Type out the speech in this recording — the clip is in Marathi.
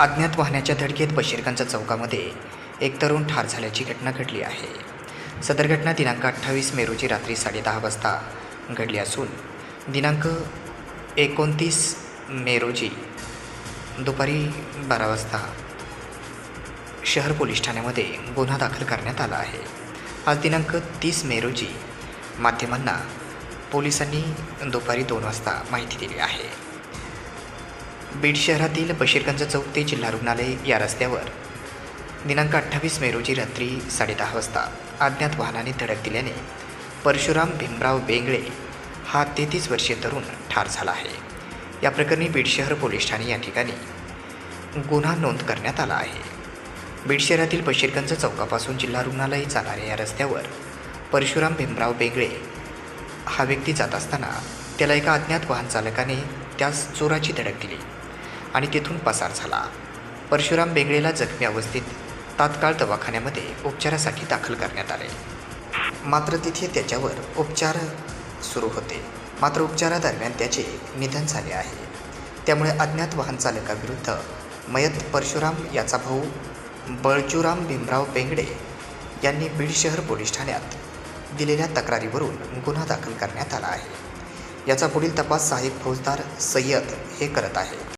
अज्ञात वाहनाच्या धडकेत बशीरगंज चौकामध्ये एक तरुण ठार झाल्याची घटना घडली आहे. सदर घटना दिनांक अठ्ठावीस मे रोजी रात्री साडेदहा वाजता घडली असून दिनांक एकोणतीस मे रोजी दुपारी बारा वाजता शहर पोलीस ठाण्यामध्ये गुन्हा दाखल करण्यात आला आहे. आज दिनांक तीस मे रोजी माध्यमांना पोलिसांनी दुपारी दोन वाजता माहिती दिली आहे. बीड शहरातील बशीरगंज चौक ते जिल्हा रुग्णालय या रस्त्यावर. दिनांक अठ्ठावीस मे रोजी रात्री साडेदहा वाजता अज्ञात वाहनाने धडक दिल्याने परशुराम भीमराव बेंगळे हा तेहतीस वर्षीय तरुण ठार झाला आहे. या प्रकरणी बीड शहर पोलीस ठाणे या ठिकाणी गुन्हा नोंद करण्यात आला आहे. बीड शहरातील बशीरगंज चौकापासून जिल्हा रुग्णालय जाणाऱ्या या रस्त्यावर परशुराम भीमराव बेंगळे हा व्यक्ती जात असताना त्याला एका अज्ञात वाहन चालकाने त्यास चोराची धडक दिली. आणि तेथून पसार झाला. परशुराम बेंगळेला जखमी अवस्थेत तात्काळ दवाखान्यामध्ये उपचारासाठी दाखल करण्यात आले. मात्र तिथे त्याच्यावर उपचार सुरू होते. मात्र उपचारादरम्यान त्याचे निधन झाले आहे. त्यामुळे अज्ञात वाहन चालकाविरुद्ध मयत परशुराम याचा भाऊ बळजूराम भीमराव बेंगडे यांनी बीड शहर पोलीस ठाण्यात दिलेल्या तक्रारीवरून गुन्हा दाखल करण्यात आला आहे. याचा पुढील तपास सहाय्यक फौजदार सय्यद हे करत आहे